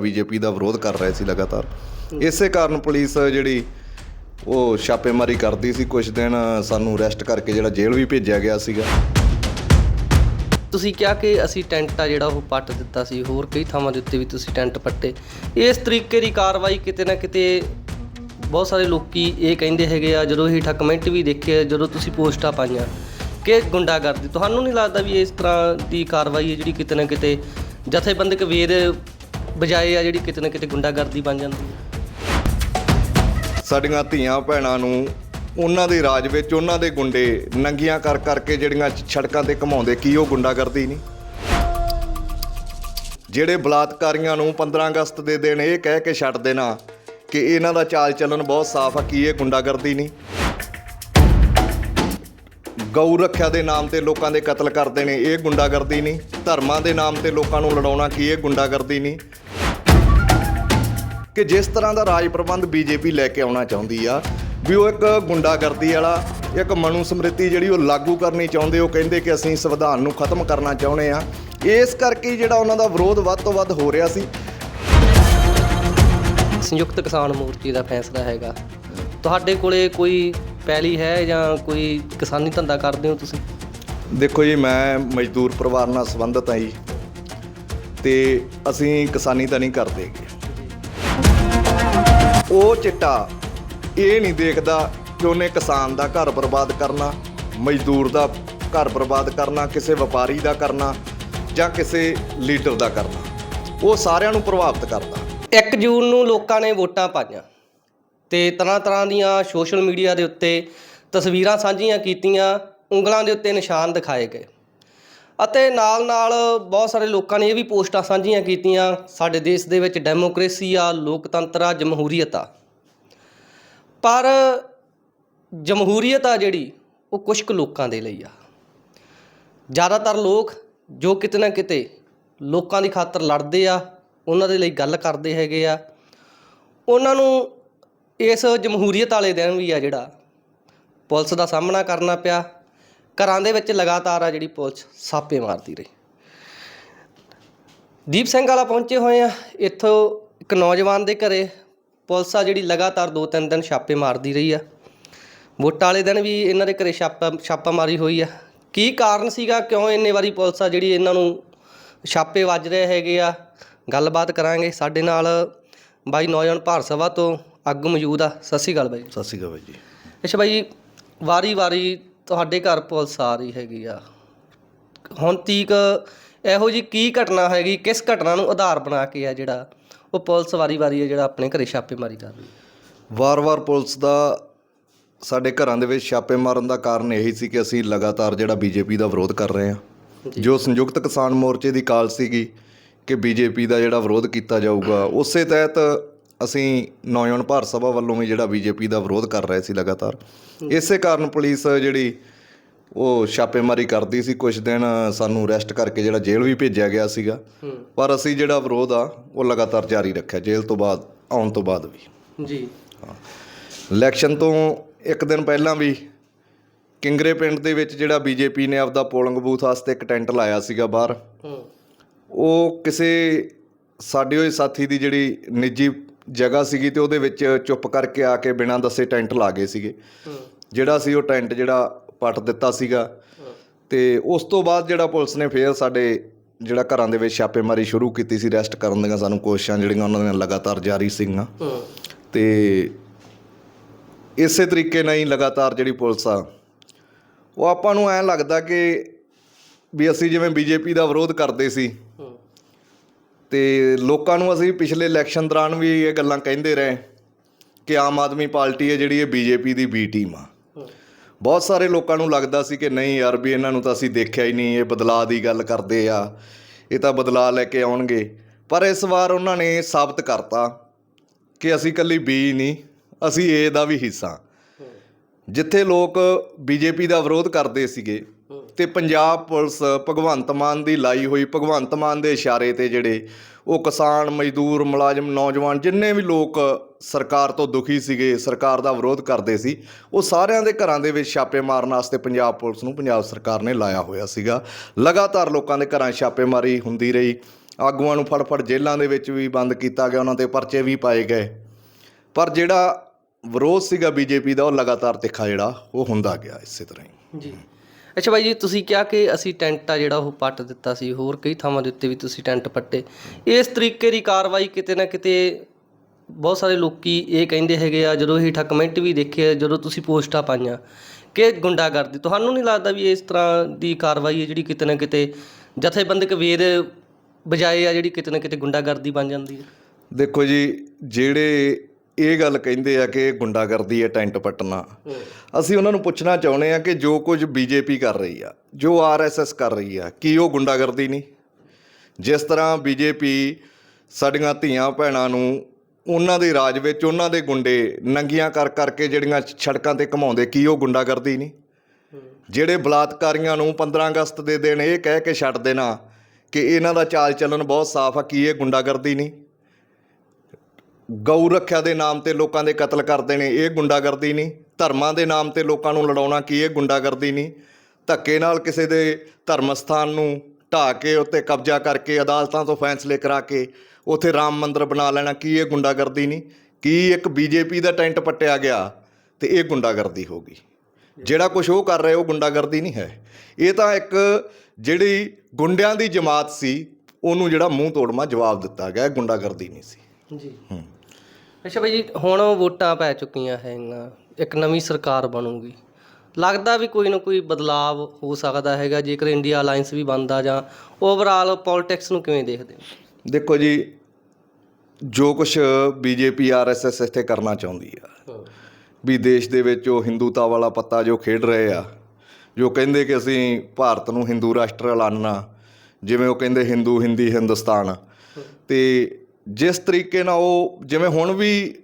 BJP ਦਾ ਵਿਰੋਧ ਕਰ ਰਹੇ ਸੀ ਲਗਾਤਾਰ। ਇਸੇ ਕਾਰਨ ਪੁਲਿਸ ਜਿਹੜੀ ਉਹ ਛਾਪੇਮਾਰੀ ਕਰਦੀ ਸੀ ਕੁਝ ਦਿਨ, ਸਾਨੂੰ ਅਰੈਸਟ ਕਰਕੇ ਜਿਹੜਾ ਜੇਲ੍ਹ ਵੀ ਭੇਜਿਆ ਗਿਆ ਸੀਗਾ। ਤੁਸੀਂ ਕਿਹਾ ਕਿ ਅਸੀਂ ਟੈਂਟ ਆ ਜਿਹੜਾ ਉਹ ਪੱਟ ਦਿੱਤਾ ਸੀ, ਹੋਰ ਕਈ ਥਾਵਾਂ ਦੇ ਉੱਤੇ ਵੀ ਤੁਸੀਂ ਟੈਂਟ ਪੱਟੇ। ਇਸ ਤਰੀਕੇ ਦੀ ਕਾਰਵਾਈ ਕਿਤੇ ਨਾ ਕਿਤੇ ਬਹੁਤ ਸਾਰੇ ਲੋਕੀ ਇਹ ਕਹਿੰਦੇ ਹੈਗੇ ਆ, ਜਦੋਂ ਇਹ ਕਮੈਂਟ ਵੀ ਦੇਖੇ ਜਦੋਂ ਤੁਸੀਂ ਪੋਸਟਾਂ ਪਾਈਆਂ, ਕਿ ਗੁੰਡਾਗਰਦੀ। ਤੁਹਾਨੂੰ ਨਹੀਂ ਲੱਗਦਾ ਵੀ ਇਸ ਤਰ੍ਹਾਂ ਦੀ ਕਾਰਵਾਈ ਹੈ ਜਿਹੜੀ ਕਿਤੇ ਨਾ ਕਿਤੇ ਜਥੇਬੰਦਕ ਵੇਦ ਬਜਾਏ ਆ ਜਿਹੜੀ ਕਿਤੇ ਨਾ ਕਿਤੇ ਗੁੰਡਾਗਰਦੀ ਬਣ ਜਾਂਦੀ ਹੈ ਸਾਡੀਆਂ ਧੀਆਂ ਭੈਣਾਂ ਨੂੰ ਉਹਨਾਂ ਦੇ ਰਾਜ ਵਿੱਚ ਉਹਨਾਂ ਦੇ ਗੁੰਡੇ ਨੰਗੀਆਂ ਕਰ ਕਰਕੇ ਜਿਹੜੀਆਂ ਸੜਕਾਂ ਤੇ ਘਮਾਉਂਦੇ, ਕੀ ਉਹ ਗੁੰਡਾਗਰਦੀ ਨਹੀਂ? ਜਿਹੜੇ ਬਲਾਤਕਾਰੀਆਂ ਨੂੰ 15 ਅਗਸਤ ਦੇ ਦਿਨ ਇਹ ਕਹਿ ਕੇ ਛੱਡ ਦੇਣਾ ਕਿ ਇਹਨਾਂ ਦਾ ਚਾਲ ਚੱਲਣ ਬਹੁਤ ਸਾਫ਼ ਆ, ਕੀ ਇਹ ਗੁੰਡਾਗਰਦੀ ਨਹੀਂ? ਗਊ ਰੱਖਿਆ ਦੇ ਨਾਮ ਤੇ ਲੋਕਾਂ ਦੇ ਕਤਲ ਕਰਦੇ ਨੇ, ਇਹ ਗੁੰਡਾਗਰਦੀ ਨਹੀਂ? ਧਰਮਾਂ ਦੇ ਨਾਮ ਤੇ ਲੋਕਾਂ ਨੂੰ ਲੜਾਉਣਾ, ਕੀ ਇਹ ਗੁੰਡਾਗਰਦੀ ਨਹੀਂ? ਕਿ ਜਿਸ ਤਰ੍ਹਾਂ ਦਾ ਰਾਜ ਪ੍ਰਬੰਧ ਬੀਜੇਪੀ ਲੈ ਕੇ ਆਉਣਾ ਚਾਹੁੰਦੀ ਆ ਵੀ ਉਹ ਇੱਕ ਗੁੰਡਾਗਰਦੀ ਵਾਲਾ ਇੱਕ ਮਨੂ ਸਮ੍ਰਿਤੀ ਜਿਹੜੀ ਉਹ ਲਾਗੂ ਕਰਨੀ ਚਾਹੁੰਦੇ ਉਹ ਕਹਿੰਦੇ ਕਿ ਅਸੀਂ ਸੰਵਿਧਾਨ ਨੂੰ ਖਤਮ ਕਰਨਾ ਚਾਹੁੰਦੇ ਆ। ਇਸ ਕਰਕੇ ਜਿਹੜਾ ਉਹਨਾਂ ਦਾ ਵਿਰੋਧ ਵੱਧ ਤੋਂ ਵੱਧ ਹੋ ਰਿਹਾ ਸੀ। ਸੰਯੁਕਤ ਕਿਸਾਨ ਮੋਰਚੇ ਦਾ ਫੈਸਲਾ ਹੈਗਾ। ਤੁਹਾਡੇ ਕੋਲੇ ਕੋਈ ਪੈਲੀ ਹੈ ਜਾਂ ਕੋਈ ਕਿਸਾਨੀ ਧੰਦਾ ਕਰਦੇ ਹੋ ਤੁਸੀਂ? ਦੇਖੋ ਜੀ ਮੈਂ ਮਜ਼ਦੂਰ ਪਰਿਵਾਰ ਨਾਲ ਸੰਬੰਧਿਤ ਹਾਂ ਜੀ। ਤੇ ਅਸੀਂ ਕਿਸਾਨੀ ਤਾਂ ਨਹੀਂ ਕਰਦੇ। ਉਹ ਚਿੱਟਾ ਇਹ ਨਹੀਂ ਦੇਖਦਾ ਕਿ ਉਹਨੇ ਕਿਸਾਨ ਦਾ ਘਰ ਬਰਬਾਦ ਕਰਨਾ, ਮਜ਼ਦੂਰ ਦਾ ਘਰ ਬਰਬਾਦ ਕਰਨਾ, ਕਿਸੇ ਵਪਾਰੀ ਦਾ ਕਰਨਾ ਜਾਂ ਕਿਸੇ ਲੀਡਰ ਦਾ ਕਰਨਾ। ਉਹ ਸਾਰਿਆਂ ਨੂੰ ਪ੍ਰਭਾਵਿਤ ਕਰਦਾ। 1 ਜੂਨ ਨੂੰ ਲੋਕਾਂ ਨੇ ਵੋਟਾਂ ਪਾਈਆਂ ਤੇ ਤਰ੍ਹਾਂ ਤਰ੍ਹਾਂ ਦੀਆਂ ਸੋਸ਼ਲ ਮੀਡੀਆ ਦੇ ਉੱਤੇ ਤਸਵੀਰਾਂ ਸਾਂਝੀਆਂ ਕੀਤੀਆਂ, ਉਂਗਲਾਂ ਦੇ ਉੱਤੇ ਨਿਸ਼ਾਨ ਦਿਖਾਏ ਗਏ। ਅਤੇ ਨਾਲ-ਨਾਲ ਬਹੁਤ ਸਾਰੇ ਲੋਕਾਂ ਨੇ ਇਹ ਵੀ ਪੋਸਟਾਂ ਸਾਂਝੀਆਂ ਕੀਤੀਆਂ, ਸਾਡੇ ਦੇਸ਼ ਦੇ ਵਿੱਚ ਡੈਮੋਕ੍ਰੇਸੀ ਆ, ਲੋਕਤੰਤਰ ਆ, ਜਮਹੂਰੀਅਤ ਆ। ਪਰ ਜਮਹੂਰੀਅਤ ਆ ਜਿਹੜੀ, ਉਹ ਕੁਝ ਕੁ ਲੋਕਾਂ ਦੇ ਲਈ ਆ। ਜ਼ਿਆਦਾਤਰ ਲੋਕ ਜੋ ਕਿਤੇ ਨਾ ਕਿਤੇ ਲੋਕਾਂ ਦੀ ਖਾਤਰ ਲੜਦੇ ਆ, ਉਹਨਾਂ ਦੇ ਲਈ ਗੱਲ ਕਰਦੇ ਹੈਗੇ ਆ। ਉਹਨਾਂ ਨੂੰ ਇਸ ਜਮਹੂਰੀਅਤ ਵਾਲੇ ਦਿਨ ਵੀ ਆ ਜਿਹੜਾ ਪੁਲਿਸ ਦਾ ਸਾਹਮਣਾ ਕਰਨਾ ਪਿਆ ਘਰਾਂ ਦੇ ਵਿੱਚ ਲਗਾਤਾਰ ਆ ਜਿਹੜੀ ਪੁਲਿਸ ਛਾਪੇ ਮਾਰਦੀ ਰਹੀ। ਦੀਪ ਸਿੰਘ ਵਾਲਾ ਪਹੁੰਚੇ ਹੋਏ ਆ। ਇੱਥੋਂ ਇੱਕ ਨੌਜਵਾਨ ਦੇ ਘਰੇ ਪੁਲਿਸ ਆ ਜਿਹੜੀ ਲਗਾਤਾਰ 2-3 ਦਿਨ ਛਾਪੇ ਮਾਰਦੀ ਰਹੀ ਆ। ਵੋਟਾਂ ਵਾਲੇ ਦਿਨ ਵੀ ਇਹਨਾਂ ਦੇ ਘਰੇ ਛਾਪਾ ਛਾਪਾ ਮਾਰੀ ਹੋਈ ਆ। ਕੀ ਕਾਰਨ ਸੀਗਾ? ਕਿਉਂ ਇੰਨੇ ਵਾਰੀ ਪੁਲਿਸ ਆ ਜਿਹੜੀ ਇਹਨਾਂ ਨੂੰ ਛਾਪੇ ਵੱਜ ਰਹੇ ਹੈਗੇ ਆ? ਗੱਲਬਾਤ ਕਰਾਂਗੇ। ਸਾਡੇ ਨਾਲ ਬਾਈ ਨੌਜਵਾਨ ਭਾਰਤ ਸਭਾ ਤੋਂ ਆਗੂ ਮੌਜੂਦ ਆ। ਸਤਿ ਸ਼੍ਰੀ ਅਕਾਲ ਬਾਈ। ਸਤਿ ਸ਼੍ਰੀ ਅਕਾਲ ਜੀ। ਅੱਛਾ ਬਾਈ ਵਾਰੀ-ਵਾਰੀ ਤੁਹਾਡੇ ਘਰ ਪੁਲਿਸ ਆ ਰਹੀ ਹੈਗੀ ਆ। ਹੁਣ ਤੀਕ ਇਹੋ ਜੀ ਕੀ ਘਟਨਾ ਹੈਗੀ ਕਿਸ ਘਟਨਾ ਨੂੰ ਆਧਾਰ ਬਣਾ ਕੇ ਆ ਜਿਹੜਾ ਉਹ ਪੁਲਿਸ ਵਾਰੀ-ਵਾਰੀ ਆ ਜਿਹੜਾ ਆਪਣੇ ਘਰੇ ਛਾਪੇ ਮਾਰੀ ਕਰ ਰਹੀ ਵਾਰ-ਵਾਰ ਪੁਲਿਸ ਦਾ ਸਾਡੇ ਘਰਾਂ ਦੇ ਵਿੱਚ ਛਾਪੇ ਮਾਰਨ ਦਾ ਕਾਰਨ ਇਹੀ ਸੀ ਕਿ ਅਸੀਂ ਲਗਾਤਾਰ ਜਿਹੜਾ ਬੀਜੇਪੀ ਦਾ ਵਿਰੋਧ ਕਰ ਰਹੇ ਹਾਂ। ਜੋ ਸੰਯੁਕਤ ਕਿਸਾਨ ਮੋਰਚੇ ਦੀ ਕਾਲ ਸੀਗੀ ਕਿ ਬੀਜੇਪੀ ਦਾ ਜਿਹੜਾ ਵਿਰੋਧ ਕੀਤਾ ਜਾਊਗਾ ਉਸੇ ਤਹਿਤ ਅਸੀਂ ਨੌਜਵਾਨ ਭਾਰਤ ਸਭਾ ਵੱਲੋਂ ਵੀ ਜਿਹੜਾ ਬੀਜੇਪੀ ਦਾ ਵਿਰੋਧ ਕਰ ਰਹੇ ਸੀ ਲਗਾਤਾਰ ਇਸੇ ਕਾਰਨ ਪੁਲਿਸ ਜਿਹੜੀ ਉਹ ਛਾਪੇਮਾਰੀ ਕਰਦੀ ਸੀ ਕੁਝ ਦਿਨ ਸਾਨੂੰ ਅਰੈਸਟ ਕਰਕੇ ਜਿਹੜਾ ਜੇਲ੍ਹ ਵੀ ਭੇਜਿਆ ਗਿਆ ਸੀਗਾ। ਪਰ ਅਸੀਂ ਜਿਹੜਾ ਵਿਰੋਧ ਆ ਉਹ ਲਗਾਤਾਰ ਜਾਰੀ ਰੱਖਿਆ ਜੇਲ੍ਹ ਤੋਂ ਬਾਅਦ ਆਉਣ ਤੋਂ ਬਾਅਦ ਵੀ। ਜੀ। ਇਲੈਕਸ਼ਨ ਤੋਂ ਇੱਕ ਦਿਨ ਪਹਿਲਾਂ ਵੀ ਕਿੰਗਰੇ ਪਿੰਡ ਦੇ ਵਿੱਚ ਜਿਹੜਾ ਬੀਜੇਪੀ ਨੇ ਆਪਦਾ ਪੋਲਿੰਗ ਬੂਥ ਵਾਸਤੇ ਇੱਕ ਟੈਂਟ ਲਾਇਆ ਸੀਗਾ ਬਾਹਰ। ਉਹ ਕਿਸੇ ਸਾਡੇ ਹੋਏ ਸਾਥੀ ਦੀ ਜਿਹੜੀ ਨਿੱਜੀ ਜਗ੍ਹਾ ਸੀਗੀ ਤੇ ਉਹਦੇ ਵਿੱਚ ਚੁੱਪ ਕਰਕੇ ਆ ਕੇ ਬਿਨਾਂ ਦੱਸੇ ਟੈਂਟ ਲਾ ਗਏ ਸੀਗੇ। ਜਿਹੜਾ ਸੀ ਉਹ ਟੈਂਟ ਜਿਹੜਾ ਪੱਟ ਦਿੱਤਾ ਸੀਗਾ। ਤੇ ਉਸ ਤੋਂ ਬਾਅਦ ਜਿਹੜਾ ਪੁਲਿਸ ਨੇ ਫੇਰ ਸਾਡੇ ਜਿਹੜਾ ਘਰਾਂ ਦੇ ਵਿੱਚ ਛਾਪੇਮਾਰੀ ਸ਼ੁਰੂ ਕੀਤੀ ਸੀ ਅਰੈਸਟ ਕਰਨ ਦੀਆਂ ਸਾਨੂੰ ਕੋਸ਼ਿਸ਼ਾਂ ਜਿਹੜੀਆਂ ਉਹਨਾਂ ਦੀਆਂ ਲਗਾਤਾਰ ਜਾਰੀ ਸੀਗੀਆਂ। ਤੇ ਇਸੇ ਤਰੀਕੇ ਨਾਲ ਹੀ ਲਗਾਤਾਰ ਜਿਹੜੀ ਪੁਲਿਸ ਆ ਉਹ ਆਪਾਂ ਨੂੰ ਐਂ ਲੱਗਦਾ ਕਿ ਵੀ ਅਸੀਂ ਜਿਵੇਂ ਬੀਜੇਪੀ ਦਾ ਵਿਰੋਧ ਕਰਦੇ ਸੀ ਤੇ ਲੋਕਾਂ ਨੂੰ ਅਸੀਂ ਪਿਛਲੇ ਇਲੈਕਸ਼ਨ ਦੌਰਾਨ ਵੀ ਇਹ ਗੱਲਾਂ ਕਹਿੰਦੇ ਰਹੇ ਕਿ ਆਮ ਆਦਮੀ ਪਾਰਟੀ ਹੈ ਜਿਹੜੀ ਇਹ ਬੀਜੇਪੀ ਦੀ ਬੀ ਟੀਮ ਆ। ਬਹੁਤ ਸਾਰੇ ਲੋਕਾਂ ਨੂੰ ਲੱਗਦਾ ਸੀ ਕਿ ਨਹੀਂ ਯਾਰ ਵੀ ਇਹਨਾਂ ਨੂੰ ਤਾਂ ਅਸੀਂ ਦੇਖਿਆ ਹੀ ਨਹੀਂ, ਇਹ ਬਦਲਾਅ ਦੀ ਗੱਲ ਕਰਦੇ ਆ, ਇਹ ਤਾਂ ਬਦਲਾਅ ਲੈ ਕੇ ਆਉਣਗੇ। ਪਰ ਇਸ ਵਾਰ ਉਹਨਾਂ ਨੇ ਸਾਬਤ ਕਰਤਾ ਕਿ ਅਸੀਂ ਕੱਲੀ ਬੀ ਨਹੀਂ, ਅਸੀਂ ਏ ਦਾ ਵੀ ਹਿੱਸਾ। ਜਿੱਥੇ ਲੋਕ ਬੀਜੇਪੀ ਦਾ ਵਿਰੋਧ ਕਰਦੇ ਸੀਗੇ ਤੇ ਪੰਜਾਬ ਪੁਲਿਸ ਭਗਵੰਤ ਮਾਨ ਦੀ ਲਾਈ ਹੋਈ, ਭਗਵੰਤ ਮਾਨ ਦੇ ਇਸ਼ਾਰੇ ਤੇ ਜਿਹੜੇ ਉਹ ਕਿਸਾਨ, ਮਜ਼ਦੂਰ, ਮੁਲਾਜ਼ਮ, ਨੌਜਵਾਨ ਜਿੰਨੇ ਵੀ ਲੋਕ ਸਰਕਾਰ ਤੋਂ ਦੁਖੀ ਸੀਗੇ, ਸਰਕਾਰ ਦਾ ਵਿਰੋਧ ਕਰਦੇ ਸੀ, ਉਹ ਸਾਰਿਆਂ ਦੇ ਘਰਾਂ ਦੇ ਵਿੱਚ ਛਾਪੇ ਮਾਰਨ ਵਾਸਤੇ ਪੰਜਾਬ ਪੁਲਿਸ ਨੂੰ ਪੰਜਾਬ ਸਰਕਾਰ ਨੇ ਲਾਇਆ ਹੋਇਆ ਸੀਗਾ। ਲਗਾਤਾਰ ਲੋਕਾਂ ਦੇ ਘਰਾਂ ਛਾਪੇਮਾਰੀ ਹੁੰਦੀ ਰਹੀ। ਆਗੂਆਂ ਨੂੰ ਫੜ ਫੜ ਜੇਲ੍ਹਾਂ ਦੇ ਵਿੱਚ ਵੀ ਬੰਦ ਕੀਤਾ ਗਿਆ, ਉਹਨਾਂ ਤੇ ਪਰਚੇ ਵੀ ਪਾਏ ਗਏ। ਪਰ ਜਿਹੜਾ ਵਿਰੋਧ ਸੀਗਾ ਬੀਜੇਪੀ ਦਾ, ਉਹ ਲਗਾਤਾਰ ਤਿੱਖਾ ਜਿਹੜਾ, ਉਹ ਹੁੰਦਾ ਗਿਆ ਇਸੇ ਤਰ੍ਹਾਂ ਹੀ। ਜੀ। ਅੱਛਾ ਬਾਈ ਜੀ ਤੁਸੀਂ ਕਿਹਾ ਕਿ ਅਸੀਂ ਟੈਂਟ ਆ ਜਿਹੜਾ ਉਹ ਪੱਟ ਦਿੱਤਾ ਸੀ ਹੋਰ ਕਈ ਥਾਵਾਂ ਦੇ ਉੱਤੇ ਵੀ ਤੁਸੀਂ ਟੈਂਟ ਪੱਟੇ। ਇਸ ਤਰੀਕੇ ਦੀ ਕਾਰਵਾਈ ਕਿਤੇ ਨਾ ਕਿਤੇ ਬਹੁਤ ਸਾਰੇ ਲੋਕੀ ਇਹ ਕਹਿੰਦੇ ਹੈਗੇ ਆ ਜਦੋਂ ਇਹ ਕਮੈਂਟ ਵੀ ਦੇਖੇ ਆ, ਜਦੋਂ ਤੁਸੀਂ ਪੋਸਟਾਂ ਪਾਈਆਂ ਕਿ ਗੁੰਡਾਗਰਦੀ। ਤੁਹਾਨੂੰ ਨਹੀਂ ਲੱਗਦਾ ਵੀ ਇਸ ਤਰ੍ਹਾਂ ਦੀ ਕਾਰਵਾਈ ਹੈ ਜਿਹੜੀ ਕਿਤੇ ਨਾ ਕਿਤੇ ਜਥੇਬੰਦਕ ਵੇਦ ਬਜਾਏ ਆ ਜਿਹੜੀ ਕਿਤੇ ਨਾ ਕਿਤੇ ਗੁੰਡਾਗਰਦੀ ਬਣ ਜਾਂਦੀ ਹੈ? ਦੇਖੋ ਜੀ ਜਿਹੜੇ ਇਹ ਗੱਲ ਕਹਿੰਦੇ ਆ ਕਿ ਇਹ ਗੁੰਡਾਗਰਦੀ ਹੈ, ਟੈਂਟ ਪੱਟਣਾ। ਅਸੀਂ ਉਹਨਾਂ ਨੂੰ ਪੁੱਛਣਾ ਚਾਹੁੰਦੇ ਆ ਕਿ ਜੋ ਕੁਝ ਬੀਜੇਪੀ ਕਰ ਰਹੀ ਆ, ਜੋ ਆਰਐਸਐਸ ਕਰ ਰਹੀ ਆ, ਕੀ ਉਹ ਗੁੰਡਾਗਰਦੀ ਨਹੀਂ? ਜਿਸ ਤਰ੍ਹਾਂ ਬੀਜੇਪੀ ਸਾਡੀਆਂ ਧੀਆਂ ਭੈਣਾਂ ਨੂੰ ਉਹਨਾਂ ਦੇ ਰਾਜ ਵਿੱਚ ਉਹਨਾਂ ਦੇ ਗੁੰਡੇ ਨੰਗੀਆਂ ਕਰ ਕਰਕੇ ਜਿਹੜੀਆਂ ਸੜਕਾਂ ਤੇ ਘਮਾਉਂਦੇ, ਕੀ ਉਹ ਗੁੰਡਾਗਰਦੀ ਨਹੀਂ? ਜਿਹੜੇ ਬਲਾਤਕਾਰੀਆਂ ਨੂੰ 15 ਅਗਸਤ ਦੇ ਦਿਨ ਇਹ ਕਹਿ ਕੇ ਛੱਡ ਦੇਣਾ ਕਿ ਇਹਨਾਂ ਦਾ ਚਾਲ ਚੱਲਣ ਬਹੁਤ ਸਾਫ਼ ਆ, ਕੀ ਇਹ ਗੁੰਡਾਗਰਦੀ ਨਹੀਂ? ਗਊ ਰੱਖਿਆ ਦੇ ਨਾਮ ਤੇ ਲੋਕਾਂ ਦੇ ਕਤਲ ਕਰਦੇ ਨੇ ਇਹ ਗੁੰਡਾਗਰਦੀ ਨਹੀਂ। ਧਰਮਾਂ ਦੇ ਨਾਮ ਤੇ ਲੋਕਾਂ ਨੂੰ ਲੜਾਉਣਾ ਕੀ ਇਹ ਗੁੰਡਾਗਰਦੀ ਨਹੀਂ। ਧੱਕੇ ਨਾਲ ਕਿਸੇ ਦੇ ਧਰਮ ਸਥਾਨ ਨੂੰ ਢਾਹ ਕੇ ਉੱਤੇ ਕਬਜ਼ਾ ਕਰਕੇ ਅਦਾਲਤਾਂ ਤੋਂ ਫੈਸਲੇ ਕਰਾ ਕੇ ਉੱਥੇ ਰਾਮ ਮੰਦਿਰ ਬਣਾ ਲੈਣਾ ਕੀ ਇਹ ਗੁੰਡਾਗਰਦੀ ਨਹੀਂ। ਕੀ ਇੱਕ ਬੀਜੇਪੀ ਦਾ ਟੈਂਟ ਪੱਟਿਆ ਗਿਆ ਤੇ ਇਹ ਗੁੰਡਾਗਰਦੀ ਹੋ ਗਈ। ਜਿਹੜਾ ਕੁਝ ਉਹ ਕਰ ਰਹੇ ਉਹ ਗੁੰਡਾਗਰਦੀ ਨਹੀਂ ਹੈ। ਇਹ ਤਾਂ ਇੱਕ ਜਿਹੜੀ ਗੁੰਡਿਆਂ ਦੀ ਜਮਾਤ ਸੀ ਉਹਨੂੰ ਜਿਹੜਾ ਮੂੰਹ ਤੋੜਮਾ ਜਵਾਬ ਦਿੱਤਾ ਗਿਆ ਗੁੰਡਾਗਰਦੀ ਨਹੀਂ ਸੀ। ਜੀ। ਅੱਛਾ ਭਾਈ ਜੀ ਹੁਣ ਵੋਟਾਂ ਪੈ ਚੁੱਕੀਆਂ ਹੈਗੀਆਂ ਇੱਕ ਨਵੀਂ ਸਰਕਾਰ ਬਣੂਗੀ। ਲੱਗਦਾ ਵੀ ਕੋਈ ਨਾ ਕੋਈ ਬਦਲਾਵ ਹੋ ਸਕਦਾ ਹੈਗਾ ਜੇਕਰ ਇੰਡੀਆ ਅਲਾਈਅੰਸ ਵੀ ਬਣਦਾ ਜਾਂ ਓਵਰਆਲ ਪੋਲਿਟਿਕਸ ਨੂੰ ਕਿਵੇਂ ਦੇਖਦੇ ਹੋ? ਦੇਖੋ ਜੀ ਜੋ ਕੁਝ ਬੀਜੇਪੀ ਆਰਐਸਐਸ ਇੱਥੇ ਕਰਨਾ ਚਾਹੁੰਦੀ ਆ ਵੀ ਦੇਸ਼ ਦੇ ਵਿੱਚ ਉਹ ਹਿੰਦੂਤਾ ਵਾਲਾ ਪੱਤਾ ਜੋ ਖੇਡ ਰਹੇ ਆ ਜੋ ਕਹਿੰਦੇ ਕਿ ਅਸੀਂ ਭਾਰਤ ਨੂੰ ਹਿੰਦੂ ਰਾਸ਼ਟਰ ਐਲਾਨਣਾ ਜਿਵੇਂ ਉਹ ਕਹਿੰਦੇ ਹਿੰਦੂ ਹਿੰਦੀ ਹਿੰਦੁਸਤਾਨ ਤੇ ਜਿਸ ਤਰੀਕੇ ਨਾਲ ਉਹ ਜਿਵੇਂ ਹੁਣ ਵੀ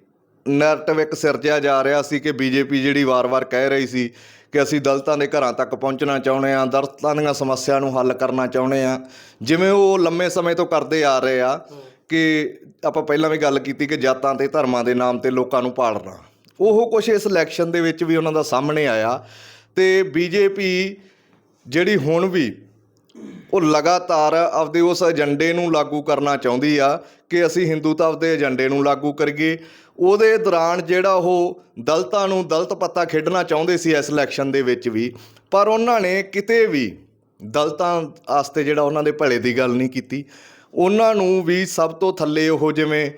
ਨੈਰੇਟਿਵ ਇੱਕ ਸਿਰਜਿਆ ਜਾ ਰਿਹਾ ਸੀ ਕਿ ਬੀਜੇਪੀ ਜਿਹੜੀ ਵਾਰ-ਵਾਰ ਕਹਿ ਰਹੀ ਸੀ ਕਿ ਅਸੀਂ ਦਲਤਾਂ ਦੇ ਘਰਾਂ ਤੱਕ ਪਹੁੰਚਣਾ ਚਾਹੁੰਦੇ ਆ ਦਲਤਾਂ ਦੀਆਂ ਸਮੱਸਿਆ ਨੂੰ ਹੱਲ ਕਰਨਾ ਚਾਹੁੰਦੇ ਆ ਜਿਵੇਂ ਉਹ ਲੰਮੇ ਸਮੇਂ ਤੋਂ ਕਰਦੇ ਆ ਰਹੇ ਆ ਕਿ ਆਪਾਂ ਪਹਿਲਾਂ ਵੀ ਗੱਲ ਕੀਤੀ ਕਿ ਜਾਤਾਂ ਤੇ ਧਰਮਾਂ ਦੇ ਨਾਮ ਤੇ ਲੋਕਾਂ ਨੂੰ ਪਾਲਣਾ। ਉਹ ਕੁਝ ਇਸ ਇਲੈਕਸ਼ਨ ਦੇ ਵਿੱਚ ਵੀ ਉਹਨਾਂ ਦਾ ਸਾਹਮਣੇ ਆਇਆ ਤੇ ਬੀਜੇਪੀ ਜਿਹੜੀ ਹੁਣ ਵੀ ਉਹ ਲਗਾਤਾਰ ਆਪਦੇ ਉਸ ਏਜੰਡੇ ਨੂੰ ਲਾਗੂ ਕਰਨਾ ਚਾਹੁੰਦੀ ਆ ਕਿ ਅਸੀਂ ਹਿੰਦੂਤਵ ਦੇ ਏਜੰਡੇ ਨੂੰ ਲਾਗੂ ਕਰੀਏ। ਉਹਦੇ ਦੌਰਾਨ ਜਿਹੜਾ ਉਹ ਦਲਤਾਂ ਨੂੰ ਦਲਤ ਪੱਤਾ ਖੇਡਣਾ ਚਾਹੁੰਦੇ ਸੀ ਇਸ ਇਲੈਕਸ਼ਨ ਦੇ ਵਿੱਚ ਵੀ, ਪਰ ਉਹਨਾਂ ਨੇ ਕਿਤੇ ਵੀ ਦਲਤਾਂ ਵਾਸਤੇ ਜਿਹੜਾ ਉਹਨਾਂ ਦੇ ਭਲੇ ਦੀ ਗੱਲ ਨਹੀਂ ਕੀਤੀ। ਉਹਨਾਂ ਨੂੰ ਵੀ ਸਭ ਤੋਂ ਥੱਲੇ ਉਹ ਜਿਵੇਂ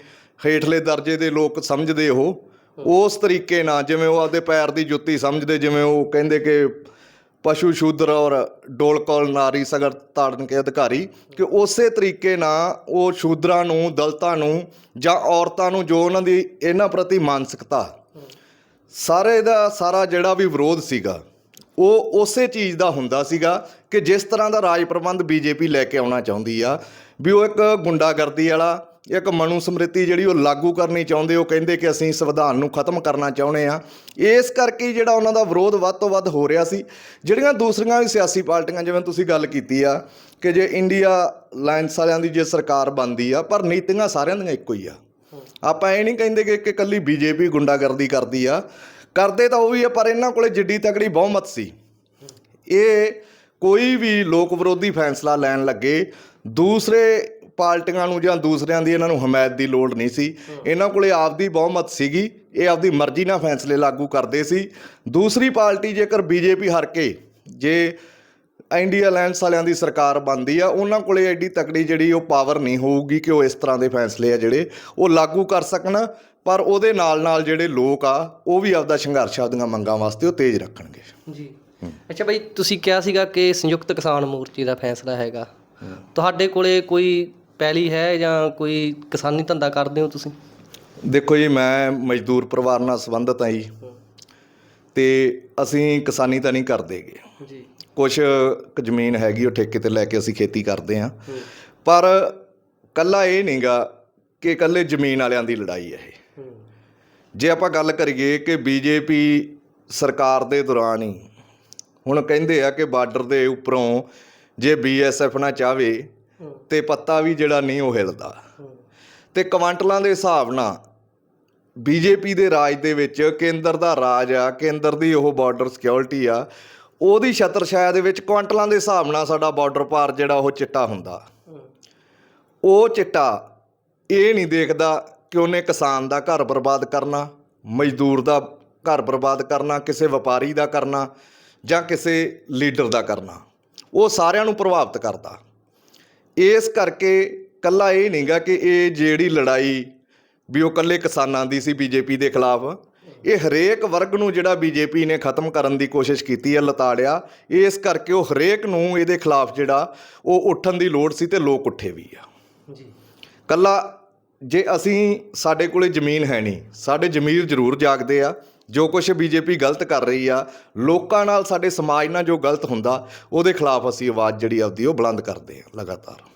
ਹੇਠਲੇ ਦਰਜੇ ਦੇ ਲੋਕ ਸਮਝਦੇ ਉਹ, ਉਸ ਤਰੀਕੇ ਨਾਲ ਜਿਵੇਂ ਉਹ ਆਪਦੇ ਪੈਰ ਦੀ ਜੁੱਤੀ ਸਮਝਦੇ, ਜਿਵੇਂ ਉਹ ਕਹਿੰਦੇ ਕਿ ਪਸ਼ੂ ਸ਼ੂਦਰ ਔਰ ਡੋਲਕੌਲ ਨਾਰੀ ਸਗਰ ਤਾੜਨ ਕੇ ਅਧਿਕਾਰੀ ਕਿ ਉਸੇ ਤਰੀਕੇ ਨਾਲ ਉਹ ਸ਼ੂਦਰਾਂ ਨੂੰ, ਦਲਤਾਂ ਨੂੰ ਜਾਂ ਔਰਤਾਂ ਨੂੰ ਜੋ ਉਹਨਾਂ ਦੀ ਇਹਨਾਂ ਪ੍ਰਤੀ ਮਾਨਸਿਕਤਾ। ਸਾਰੇ ਦਾ ਸਾਰਾ ਜਿਹੜਾ ਵੀ ਵਿਰੋਧ ਸੀਗਾ, ਉਹ ਉਸੇ ਚੀਜ਼ ਦਾ ਹੁੰਦਾ ਸੀਗਾ ਕਿ ਜਿਸ ਤਰ੍ਹਾਂ ਦਾ ਰਾਜ ਪ੍ਰਬੰਧ ਬੀਜੇਪੀ ਲੈ ਕੇ ਆਉਣਾ ਚਾਹੁੰਦੀ ਆ, ਵੀ ਉਹ ਇੱਕ ਗੁੰਡਾਗਰਦੀ ਵਾਲਾ ਇੱਕ ਮਨੂ ਸਮ੍ਰਿਤੀ ਜਿਹੜੀ ਉਹ ਲਾਗੂ ਕਰਨੀ ਚਾਹੁੰਦੇ, ਉਹ ਕਹਿੰਦੇ ਕਿ ਅਸੀਂ ਸੰਵਿਧਾਨ ਨੂੰ ਖਤਮ ਕਰਨਾ ਚਾਹੁੰਦੇ ਆ ਇਸ ਕਰਕੇ ਜਿਹੜਾ ਉਹਨਾਂ ਦਾ ਵਿਰੋਧ ਵੱਧ ਤੋਂ ਵੱਧ ਹੋ ਰਿਹਾ ਸੀ। ਜਿਹੜੀਆਂ ਦੂਸਰੀਆਂ ਵੀ ਸਿਆਸੀ ਪਾਰਟੀਆਂ, ਜਿਵੇਂ ਤੁਸੀਂ ਗੱਲ ਕੀਤੀ ਆ, ਕਿ ਜੇ ਇੰਡੀਆ ਲਾਇੰਸ ਵਾਲਿਆਂ ਦੀ ਜੇ ਸਰਕਾਰ ਬਣਦੀ ਆ, ਪਰ ਨੀਤੀਆਂ ਸਾਰਿਆਂ ਦੀਆਂ ਇੱਕੋ ਹੀ ਆ। ਆਪਾਂ ਇਹ ਨਹੀਂ ਕਹਿੰਦੇ ਕਿ ਕਿ ਇਕੱਲੀ ਬੀਜੇਪੀ ਗੁੰਡਾਗਰਦੀ ਕਰਦੀ ਆ। ਕਰਦੇ ਤਾਂ ਉਹ ਵੀ ਆ, ਪਰ ਇਹਨਾਂ ਕੋਲੇ ਜਿੱਡੀ ਤਕੜੀ ਬਹੁਮਤ ਸੀ। ਇਹ ਕੋਈ ਵੀ ਲੋਕ ਵਿਰੋਧੀ ਫੈਸਲਾ ਲੈਣ ਲੱਗੇ, ਦੂਸਰੇ ਪਾਰਟੀਆਂ ਨੂੰ ਜਾਂ ਦੂਸਰਿਆਂ ਦੀ ਇਹਨਾਂ ਨੂੰ ਹਮਾਇਤ ਦੀ ਲੋੜ ਨਹੀਂ ਸੀ। ਇਹਨਾਂ ਕੋਲੇ ਆਪਦੀ ਬਹੁਮਤ ਸੀਗੀ ਇਹ ਆਪਦੀ ਮਰਜ਼ੀ ਨਾਲ ਫੈਸਲੇ ਲਾਗੂ ਕਰਦੇ ਸੀ। ਦੂਸਰੀ ਪਾਰਟੀ ਜੇਕਰ ਬੀਜੇਪੀ ਹਾਰ ਕੇ ਜੇ ਇੰਡੀਆ ਅਲਾਇੰਸ ਵਾਲਿਆਂ ਦੀ ਸਰਕਾਰ ਬਣਦੀ ਆ ਉਹਨਾਂ ਕੋਲੇ ਐਡੀ ਤਕੜੀ ਜਿਹੜੀ ਉਹ ਪਾਵਰ ਨਹੀਂ ਹੋਊਗੀ ਕਿ ਉਹ ਇਸ ਤਰ੍ਹਾਂ ਦੇ ਫੈਸਲੇ ਆ ਜਿਹੜੇ ਉਹ ਲਾਗੂ ਕਰ ਸਕਣ ਪਰ ਉਹਦੇ ਨਾਲ ਨਾਲ ਜਿਹੜੇ ਲੋਕ ਆ ਉਹ ਵੀ ਆਪਦਾ ਸੰਘਰਸ਼ ਆਪਦੀਆਂ ਮੰਗਾਂ ਵਾਸਤੇ ਉਹ ਤੇਜ਼ ਰੱਖਣਗੇ। ਜੀ। ਅੱਛਾ ਭਾਈ ਤੁਸੀਂ ਕਿਹਾ ਸੀਗਾ ਕਿ ਸੰਯੁਕਤ ਕਿਸਾਨ ਮੋਰਚੇ ਦਾ ਫੈਸਲਾ ਹੈਗਾ। ਤੁਹਾਡੇ ਕੋਲੇ ਕੋਈ ਪੈਲੀ ਹੈ ਜਾਂ ਕੋਈ ਕਿਸਾਨੀ ਧੰਦਾ ਕਰਦੇ ਹੋ ਤੁਸੀਂ? ਦੇਖੋ ਜੀ ਮੈਂ ਮਜ਼ਦੂਰ ਪਰਿਵਾਰ ਨਾਲ ਸੰਬੰਧਿਤ ਹਾਂ ਜੀ। ਤੇ ਅਸੀਂ ਕਿਸਾਨੀ ਤਾਂ ਨਹੀਂ ਕਰਦੇਗੇ ਜੀ। ਕੁਝ ਜ਼ਮੀਨ ਹੈਗੀ ਉਹ ਠੇਕੇ ਤੇ ਲੈ ਕੇ ਅਸੀਂ ਖੇਤੀ ਕਰਦੇ ਹਾਂ। ਪਰ ਕੱਲਾ ਇਹ ਨਹੀਂਗਾ ਕਿ ਕੱਲੇ ਜ਼ਮੀਨ ਵਾਲਿਆਂ ਦੀ ਲੜਾਈ ਹੈ ਇਹ। ਜੇ ਆਪਾਂ ਗੱਲ ਕਰੀਏ ਕਿ ਬੀਜੇਪੀ ਸਰਕਾਰ ਦੇ ਦੌਰਾਨ ਹੀ ਹੁਣ ਕਹਿੰਦੇ ਆ ਕਿ ਬਾਰਡਰ ਦੇ ਉੱਪਰੋਂ ਜੇ ਬੀਐਸਐਫ ਨਾ ਚਾਵੇ ਤੇ ਪੱਤਾ ਵੀ ਜਿਹੜਾ ਨਹੀਂ ਉਹ ਹਿਲਦਾ। ਤੇ ਕੁਆਂਟਲਾਂ ਦੇ ਹਿਸਾਬ ਨਾਲ ਬੀਜੇਪੀ ਦੇ ਰਾਜ ਦੇ ਵਿੱਚ ਕੇਂਦਰ ਦਾ ਰਾਜ ਆ, ਕੇਂਦਰ ਦੀ ਉਹ ਬਾਰਡਰ ਸਿਕਿਉਰਿਟੀ ਆ, ਉਹਦੀ ਛਤਰਛਾਇਆ ਦੇ ਵਿੱਚ ਕੁਆਂਟਲਾਂ ਦੇ ਹਿਸਾਬ ਨਾਲ ਸਾਡਾ ਬਾਰਡਰ ਪਾਰ ਜਿਹੜਾ ਉਹ ਚਿੱਟਾ ਹੁੰਦਾ। ਉਹ ਚਿੱਟਾ ਇਹ ਨਹੀਂ ਦੇਖਦਾ ਕਿ ਉਹਨੇ ਕਿਸਾਨ ਦਾ ਘਰ ਬਰਬਾਦ ਕਰਨਾ, ਮਜ਼ਦੂਰ ਦਾ ਘਰ ਬਰਬਾਦ ਕਰਨਾ, ਕਿਸੇ ਵਪਾਰੀ ਦਾ ਕਰਨਾ ਜਾਂ ਕਿਸੇ ਲੀਡਰ ਦਾ ਕਰਨਾ। ਉਹ ਸਾਰਿਆਂ ਨੂੰ ਪ੍ਰਭਾਵਿਤ ਕਰਦਾ। ਇਸ ਕਰਕੇ ਕੱਲਾ ਇਹ ਨਹੀਂਗਾ ਕਿ ਇਹ ਜਿਹੜੀ ਲੜਾਈ ਵੀ ਉਹ ਕੱਲੇ ਕਿਸਾਨਾਂ ਦੀ ਸੀ ਬੀਜੇਪੀ ਦੇ ਖਿਲਾਫ ਇਹ ਹਰੇਕ ਵਰਗ ਨੂੰ ਜਿਹੜਾ ਬੀਜੇਪੀ ਨੇ ਖਤਮ ਕਰਨ ਦੀ ਕੋਸ਼ਿਸ਼ ਕੀਤੀ ਹੈ ਲਤਾੜਿਆ ਇਸ ਕਰਕੇ ਉਹ ਹਰੇਕ ਨੂੰ ਇਹਦੇ ਖਿਲਾਫ ਜਿਹੜਾ ਉਹ ਉੱਠਣ ਦੀ ਲੋੜ ਸੀ ਤੇ ਲੋਕ ਉੱਠੇ ਵੀ ਆ। ਜੀ। ਕੱਲਾ ਜੇ ਅਸੀਂ ਸਾਡੇ ਕੋਲੇ ਜ਼ਮੀਨ ਹੈ ਨਹੀਂ ਸਾਡੇ ਜ਼ਮੀਰ ਜ਼ਰੂਰ ਜਾਗਦੇ ਆ ਜੋ ਕੁਝ ਬੀਜੇਪੀ ਗਲਤ ਕਰ ਰਹੀ ਆ, ਲੋਕਾਂ ਨਾਲ ਸਾਡੇ ਸਮਾਜ ਨਾਲ ਜੋ ਗਲਤ ਹੁੰਦਾ, ਉਹਦੇ ਖਿਲਾਫ ਅਸੀਂ ਆਵਾਜ਼ ਜਿਹੜੀ ਆਪਦੀ ਉਹ ਬੁਲੰਦ ਕਰਦੇ ਆ, ਲਗਾਤਾਰ।